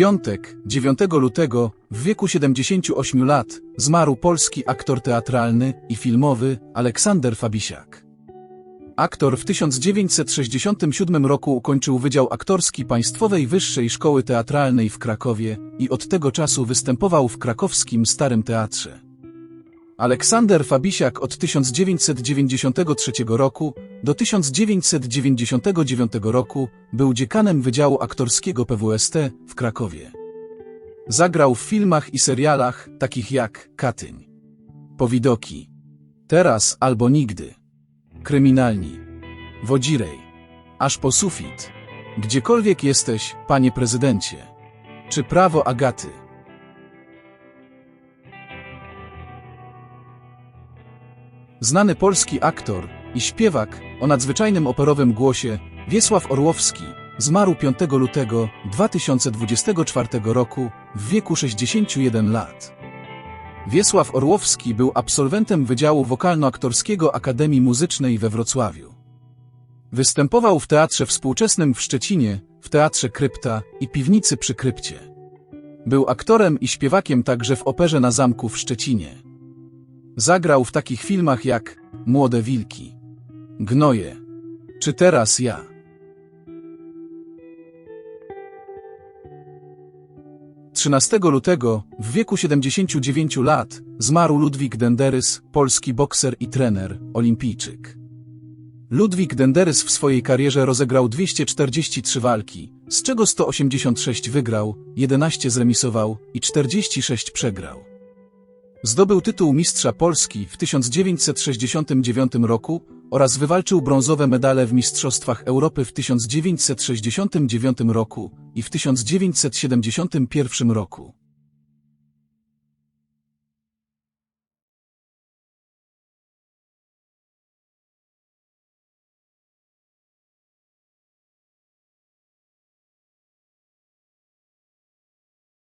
piątek, 9 lutego, w wieku 78 lat, zmarł polski aktor teatralny i filmowy Aleksander Fabisiak. Aktor w 1967 roku ukończył Wydział Aktorski Państwowej Wyższej Szkoły Teatralnej w Krakowie i od tego czasu występował w krakowskim Starym Teatrze. Aleksander Fabisiak od 1993 roku do 1999 roku był dziekanem Wydziału Aktorskiego PWST w Krakowie. Zagrał w filmach i serialach takich jak Katyń, Powidoki, Teraz albo Nigdy, Kryminalni, Wodzirej, Aż po sufit, Gdziekolwiek jesteś, panie prezydencie, czy Prawo Agaty. Znany polski aktor i śpiewak o nadzwyczajnym operowym głosie Wiesław Orłowski zmarł 5 lutego 2024 roku w wieku 61 lat. Wiesław Orłowski był absolwentem Wydziału Wokalno-Aktorskiego Akademii Muzycznej we Wrocławiu. Występował w Teatrze Współczesnym w Szczecinie, w Teatrze Krypta i Piwnicy przy Krypcie. Był aktorem i śpiewakiem także w Operze na Zamku w Szczecinie. Zagrał w takich filmach jak Młode Wilki, Gnoje, czy teraz ja. Trzynastego lutego, w wieku 79 lat, zmarł Ludwik Denderys, polski bokser i trener, olimpijczyk. Ludwik Denderys w swojej karierze rozegrał 243 walki, z czego 186 wygrał, 11 zremisował i 46 przegrał. Zdobył tytuł mistrza Polski w 1969 roku oraz wywalczył brązowe medale w Mistrzostwach Europy w 1969 roku i w 1971 roku.